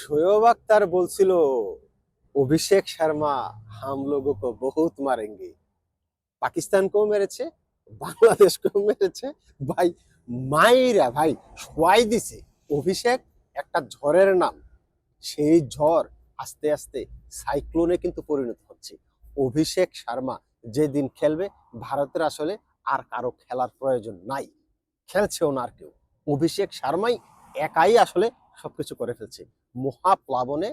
শোয়েব আক্তার বলছিল, অভিষেক শর্মা হাম লোগো কো বহুত মারেঙ্গে। পাকিস্তানকেও মেরেছে বাংলাদেশকেও মেরেছে। ভাই, মাইরা ভাই শোয়াই দিছে। অভিষেক, একটা ঝড়ের নাম। সেই ঝড় আস্তে আস্তে সাইক্লোনে কিন্তু পরিণত হচ্ছে। অভিষেক শর্মা যেদিন খেলবে, ভারতের আসলে আর কারও খেলার প্রয়োজন নাই। খেলছেও না আর কেউ। অভিষেক শর্মাই একাই আসলে সবকিছু করে ফেলছে। মহাপ্লাবনে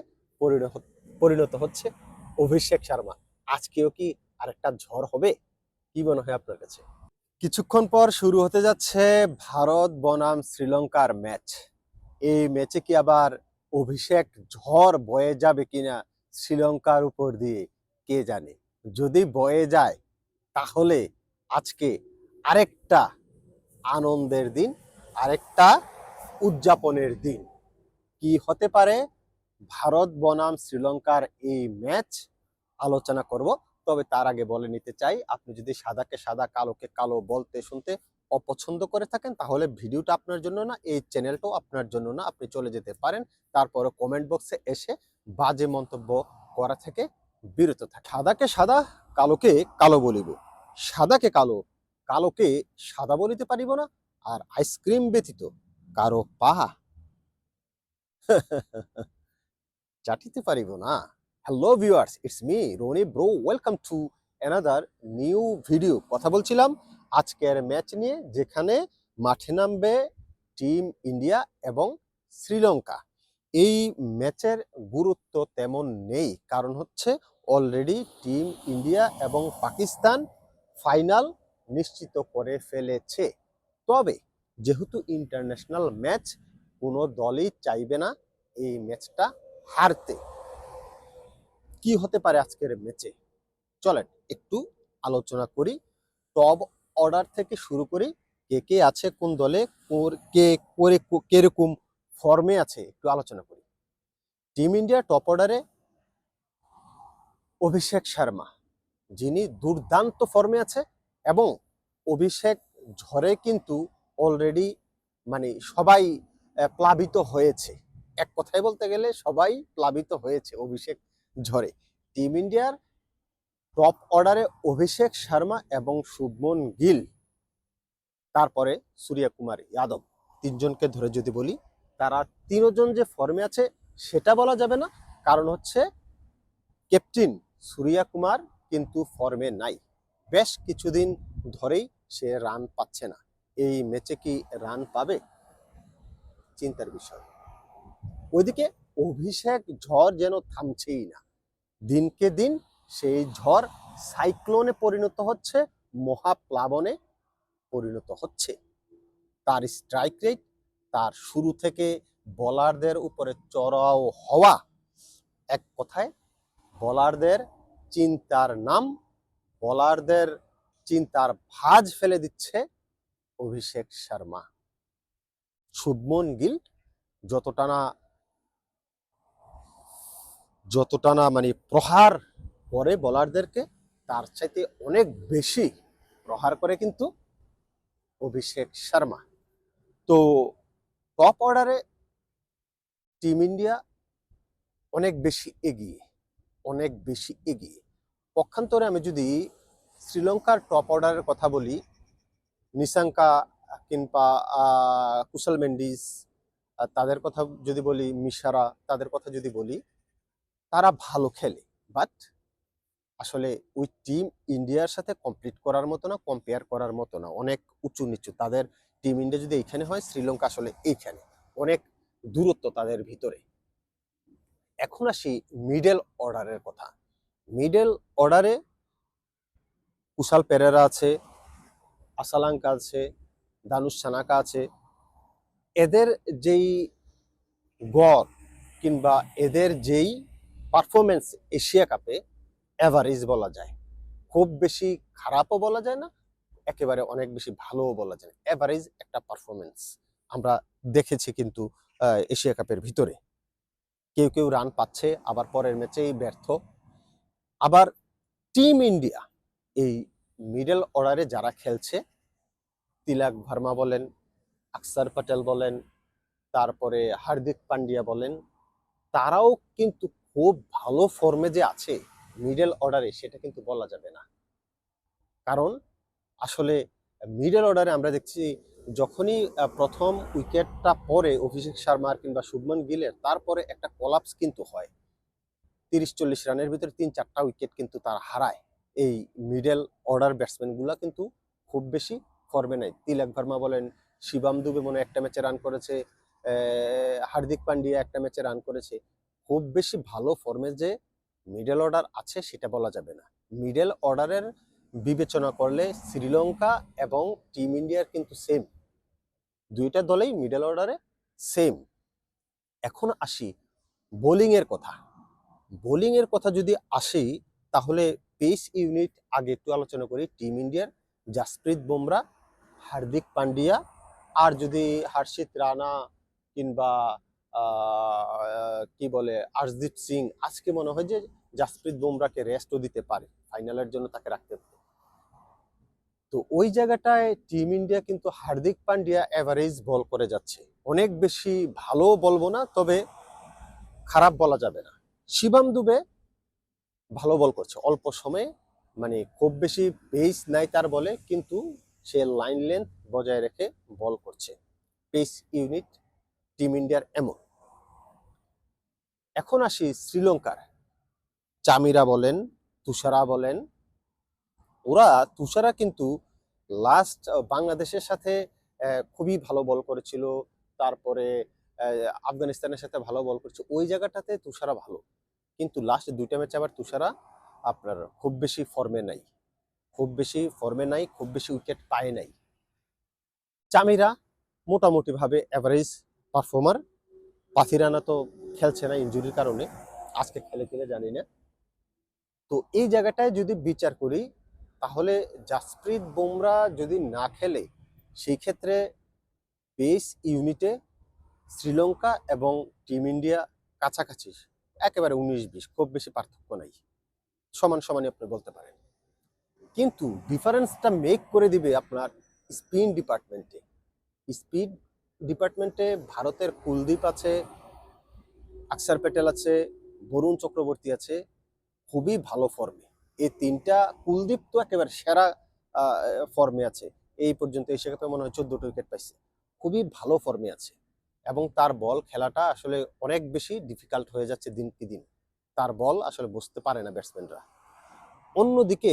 পরিণত হচ্ছে অভিষেক শর্মা। আজকেও কি আরেকটা ঝড় হবে? কি মনে হয় আপনার কাছে? কিছুক্ষণ পর শুরু হতে যাচ্ছে ভারত বনাম শ্রীলঙ্কার ম্যাচ। এই ম্যাচে কি আবার অভিষেক ঝড় বয়ে যাবে কিনা শ্রীলঙ্কার উপর দিয়ে, কে জানে? যদি বয়ে যায়, তাহলে আজকে আরেকটা আনন্দের দিন, আরেকটা উদযাপনের দিন। কি হতে পারে? ভারত বনাম শ্রীলঙ্কার এই ম্যাচ আলোচনা করব। তবে তার আগে বলে নিতে চাই, আপনি যদি সাদাকে সাদা, কালোকে কালো বলতে শুনতে অপছন্দ করে থাকেন, তাহলে ভিডিওটা আপনার জন্য না, এই চ্যানেলটাও আপনার জন্য না, আপনি চলে যেতে পারেন। তারপরে কমেন্ট বক্সে এসে বাজে মন্তব্য করা থেকে বিরত থাকে। সাদাকে সাদা, কালোকে কালো বলিব। সাদাকে কালো, কালোকে সাদা বলিতে পারিব না, আর আইসক্রিম ব্যতীত কারও পা চাটিতে পারিব না। Hello viewers it's me Rony bro welcome to another new video কথা বলছিলাম আজকের ম্যাচ নিয়ে, যেখানে মাঠে নামবে টিম ইন্ডিয়া এবং শ্রীলঙ্কা। এই ম্যাচের গুরুত্ব তেমন নেই, কারণ হচ্ছে অলরেডি টিম ইন্ডিয়া এবং পাকিস্তান ফাইনাল নিশ্চিত করে ফেলেছে। তবে, যেহেতু ইন্টারন্যাশনাল ম্যাচ কোনো দলই চাইবে না এই ম্যাচটা হারতে। কি হতে পারে আজকের ম্যাচে? চলেন, একটু আলোচনা করি। টপ অর্ডার থেকে শুরু করি। কে কে আছে, কোন দলে কে, করে কীরকম ফর্মে আছে, একটু আলোচনা করি। টিম ইন্ডিয়া টপ অর্ডারে অভিষেক শর্মা, যিনি দুর্দান্ত ফর্মে আছে এবং অভিষেক ঝড়ে কিন্তু অলরেডি মানে সবাই প্লাবিত হয়েছে। এক কথায় বলতে গেলে সবাই প্লাবিত হয়েছে অভিষেক ঝড়ে। টিম ইন্ডিয়ার টপ অর্ডারে অভিষেক শর্মা এবং শুভমন গিল, তারপরে সূর্যা কুমার যাদব। তিনজনকে ধরে যদি বলি, তারা তিনজন যে ফর্মে আছে, সেটা বলা যাবে না। কারণ হচ্ছে ক্যাপ্টেন সূর্যা কুমার কিন্তু ফর্মে নাই। বেশ কিছুদিন ধরেই সে রান পাচ্ছে না। এই ম্যাচে কি রান পাবে? চিন্তার বিষয়। ওইদিকে অভিষেক ঝড় যেন থামছেই না। দিনকে দিন সেই ঝড় সাইক্লোনে পরিণত হচ্ছে, মহাপ্লাবনে পরিণত হচ্ছে। তার স্ট্রাইক রেট তার শুরু থেকে বলারদের উপরে চড়াও হওয়া, এক কথায় বলারদের চিন্তার নাম, বলারদের চিন্তার ভাঁজ ফেলে দিচ্ছে অভিষেক শর্মা। শুভমন গিল যতটা না যতটা না মানে প্রহার করে বোলারদেরকে, তার চাইতে অনেক বেশি প্রহার করে কিন্তু অভিষেক শর্মা। তো টপ অর্ডারে টিম ইন্ডিয়া অনেক বেশি এগিয়ে, অনেক বেশি এগিয়ে। পক্ষান্তরে আমি যদি শ্রীলঙ্কার টপ অর্ডারের কথা বলি, নিশাঙ্কা কিংবা কুশল মেন্ডিস তাদের কথা যদি বলি, মিশারা তাদের কথা যদি বলি, তারা ভালো খেলে। বাট আসলে ওই টিম ইন্ডিয়ার সাথে কমপ্লিট করার মতো না, কম্পেয়ার করার মতো না। অনেক উঁচু নিচু। তাদের টিম ইন্ডিয়া যদি এইখানে হয়, শ্রীলঙ্কা আসলে এইখানে। অনেক দূরত্ব তাদের ভিতরে। এখন আসি মিডল অর্ডারের কথা। মিডল অর্ডারে কুশাল পেরেরা আছে, আসালাঙ্কা আছে দানুষ সানাকা আছে। এদের যেই গড় কিংবা এদের যেই পারফরমেন্স এশিয়া কাপে অ্যাভারেজ বলা যায়। খুব বেশি খারাপও বলা যায় না, একেবারে অনেক বেশি ভালোও বলা যায় না। অ্যাভারেজ একটা পারফরমেন্স আমরা দেখেছি কিন্তু এশিয়া কাপের ভিতরে। কেউ কেউ রান পাচ্ছে, আবার পরের ম্যাচেই ব্যর্থ। আবার টিম ইন্ডিয়া এই মিডল অর্ডারে যারা খেলছে তিলক ভার্মা বলেন, আকসার প্যাটেল বলেন, তারপরে হার্দিক পান্ডিয়া বলেন, তারাও কিন্তু খুব ভালো ফর্মে যে আছে মিডল অর্ডারে সেটা কিন্তু বলা যাবে না। কারণ আসলে মিডল অর্ডারে আমরা দেখছি যখনই প্রথম উইকেটটা পরে অভিষেক শর্মার কিংবা শুভমন গিলের, তারপরে একটা কলাপস কিন্তু হয়। তিরিশ চল্লিশ রানের ভিতরে তিন চারটা উইকেট কিন্তু তার হারায়। এই মিডল অর্ডার ব্যাটসম্যানগুলো কিন্তু খুব বেশি ফর্মে নাই। তিলক ভার্মা বলেন, শিবাম দুবে মনে একটা ম্যাচে রান করেছে হার্দিক পান্ডিয়া একটা ম্যাচে রান করেছে। খুব বেশি ভালো ফর্মে যে মিডল অর্ডার আছে সেটা বলা যাবে না। মিডল অর্ডারের বিবেচনা করলে শ্রীলঙ্কা এবং টিম ইন্ডিয়ার কিন্তু সেম দুইটা দলেই মিডল অর্ডারে সেম এখন আসি বোলিং এর কথা। বোলিং এর কথা যদি আসি, তাহলে পেস ইউনিট আগে একটু আলোচনা করি। টিম ইন্ডিয়ার জাসপ্রীত বুমরা হার্দিক পান্ডিয়া আর যদি হর্ষিত রানা কিংবা কি বলে আরদীপ সিং, আজকে মনে হয় যে জাসপ্রীত বুমরাকে রেস্টও দিতে পারে। ফাইনালের জন্য তাকে রাখতে পারে তো ওই জায়গাটায় টিম ইন্ডিয়া কিন্তু হার্দিক পান্ডিয়া এভারেজ বল করে যাচ্ছে। অনেক বেশি ভালো বলব না, তবে খারাপ বলা যাবে না। শিবাম দুবে ভালো বল করছে। অল্প সময়ে মানে খুব বেশি পেস নাই তার বলে, কিন্তু সে লাইন লেন্থ বজায় রেখে বল করছে। পেস ইউনিট টিম ইন্ডিয়ার এমন। এখন আসি শ্রীলঙ্কার। চামিরা বলেন, তুষারা বলেন। ওরা, তুষারা কিন্তু লাস্ট বাংলাদেশের সাথে খুবই ভালো বল করেছিল। তারপরে আফগানিস্তানের সাথে ভালো বল করেছে। ওই জায়গাটাতে তুষারা ভালো। কিন্তু লাস্ট দুইটা ম্যাচে আবার তুষারা আপনার খুব বেশি ফর্মে নাই। খুব বেশি ফর্মে নাই, খুব বেশি উইকেট পায় নাই। চামিরা মোটামুটিভাবে অ্যাভারেজ পারফর্মার পাথিরানা তো খেলছে না ইনজুরির কারণে, আজকে খেলে কিনা জানি না। তো এই জায়গাটায় যদি বিচার করি, তাহলে জাসপ্রীত বুমরা যদি না খেলে, সেই ক্ষেত্রে পেস ইউনিটে শ্রীলঙ্কা এবং টিম ইন্ডিয়া কাছাকাছি, একেবারে উনিশ বিশ, খুব বেশি পার্থক্য নাই। সমান সমানই আপনি বলতে পারেন। কিন্তু ডিফারেন্সটা মেক করে দিবে আপনার স্পিন ডিপার্টমেন্টে স্পিড ডিপার্টমেন্টে ভারতের কুলদীপ আছে, আকসার প্যাটেল আছে, বরুণ চক্রবর্তী আছে, খুবই ভালো ফর্মে এই তিনটা কুলদীপ তো একেবারে সেরা ফর্মে আছে। এই পর্যন্ত এশিয়া কাপে মনে হয় চোদ্দটা উইকেট পাইছে। খুবই ভালো ফর্মে আছে। এবং তার বল খেলাটা আসলে অনেক বেশি ডিফিকাল্ট হয়ে যাচ্ছে দিন কি দিন। তার বল আসলে বুঝতে পারে না ব্যাটসম্যানরা অন্যদিকে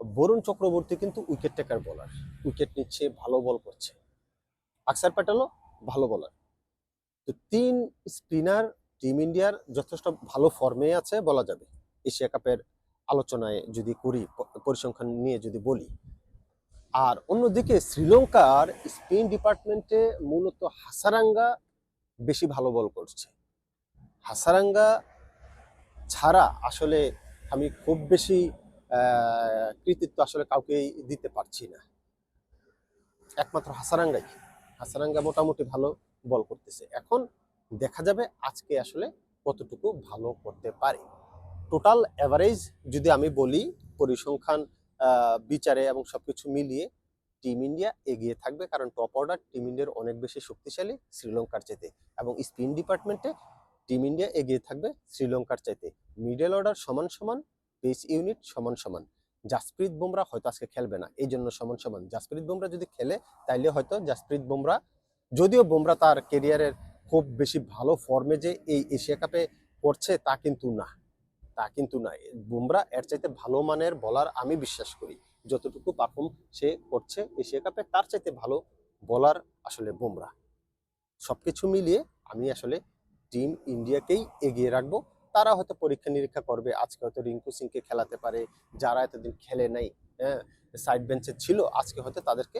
বরুণ চক্রবর্তী কিন্তু উইকেট টেকার বলার উইকেট নিচ্ছে, ভালো বল করছে। আকসার প্যাটেলও ভালো বলার তো তিন স্পিনার টিম ইন্ডিয়ার যথেষ্ট ভালো ফর্মে আছে বলা যাবে। এশিয়া কাপের আলোচনায় যদি করি, পরিসংখ্যান নিয়ে যদি বলি। আর অন্যদিকে শ্রীলঙ্কার স্পিন ডিপার্টমেন্টে মূলত হাসারাঙ্গা বেশি ভালো বল করছে। হাসারাঙ্গা ছাড়া আসলে আমি খুব বেশি কৃতিত্ব আসলে কাউকেই দিতে পারছি না। একমাত্র হাসারাঙ্গাই। হাসারাঙ্গা মোটামুটি ভালো বল করতেছে। এখন দেখা যাবে আজকে আসলে কতটুকু ভালো করতে পারে। টোটাল অ্যাভারেজ যদি আমি বলি, পরিসংখ্যান বিচারে এবং সবকিছু মিলিয়ে টিম ইন্ডিয়া এগিয়ে থাকবে। কারণ টপ অর্ডার টিম ইন্ডিয়ার অনেক বেশি শক্তিশালী শ্রীলঙ্কার চাইতে। এবং স্পিন ডিপার্টমেন্টে টিম ইন্ডিয়া এগিয়ে থাকবে শ্রীলঙ্কার চাইতে। মিডল অর্ডার সমান সমান পেস ইউনিট সমান সমান। জাসপ্রীত বুমরা হয়তো আজকে খেলবে না, এই জন্য সমান সমান। জাসপ্রীত বুমরা যদি খেলে, তাইলে হয়তো জাসপ্রীত বুমরা, যদিও বুমরা তার কেরিয়ারের খুব বেশি ভালো ফর্মে যে এই এশিয়া কাপে করছে তা কিন্তু না। তা কিন্তু না। বুমরা এর চাইতে ভালো মানের বলার আমি বিশ্বাস করি। যতটুকু পারফর্ম সে করছে এশিয়া কাপে তার চাইতে ভালো বলার আসলে বুমরা। সবকিছু মিলিয়ে আমি আসলে টিম ইন্ডিয়াকেই এগিয়ে রাখব। তারা হয়তো পরীক্ষা নিরীক্ষা করবে। আজকে হয়তো রিঙ্কু সিংকে খেলাতে পারে, যারা এতদিন খেলে নাই হ্যাঁ সাইড বেঞ্চে ছিল, আজকে হয়তো তাদেরকে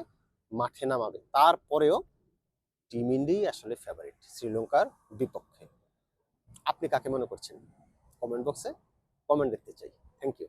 মাঠে নামাবে। তারপরেও টিম ইন্ডিয়াই আসলে ফেভারিট শ্রীলঙ্কার বিপক্ষে। আপনি কাকে মনে করছেন? কমেন্ট বক্সে কমেন্ট দেখতে চাই। Thank you